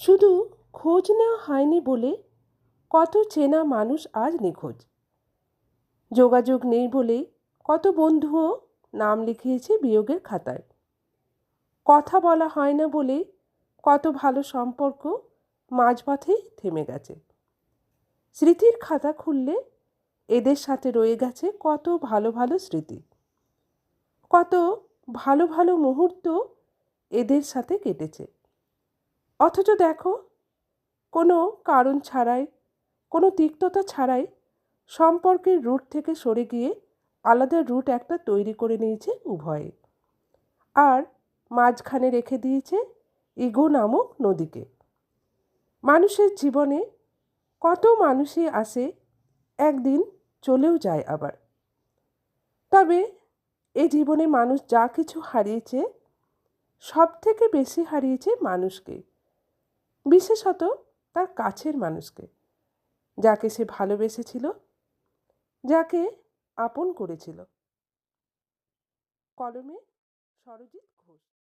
শুধু খোঁজ নেওয়া হয়নি বলে কত চেনা মানুষ আজ নিখোঁজ। যোগাযোগ নেই বলেই কত বন্ধুও নাম লিখিয়েছে বিয়োগের খাতায়। কথা বলা হয় না বলেই কত ভালো সম্পর্ক মাঝপথেই থেমে গেছে। স্মৃতির খাতা খুললে এদের সাথে রয়ে গেছে কত ভালো ভালো স্মৃতি। কত ভালো ভালো মুহূর্ত এদের সাথে কেটেছে। অথচ দেখো, কোনো কারণ ছাড়াই, কোনো তিক্ততা ছাড়াই সম্পর্কের রুট থেকে সরে গিয়ে আলাদা রুট একটা তৈরি করে নিয়েছে উভয়ে। আর মাঝখানে রেখে দিয়েছে ইগো নামক নদীকে। মানুষের জীবনে কত মানুষই আসে, একদিন চলেও যায় আবার। তবে এ জীবনে মানুষ যা কিছু হারিয়েছে সব থেকে বেশি হারিয়েছে মানুষকে। বিশেষত তার কাছের মানুষকে যাকে সে ভালোবেসেছিল যাকে আপন করেছিল। কলমে সরজিৎ ঘোষ।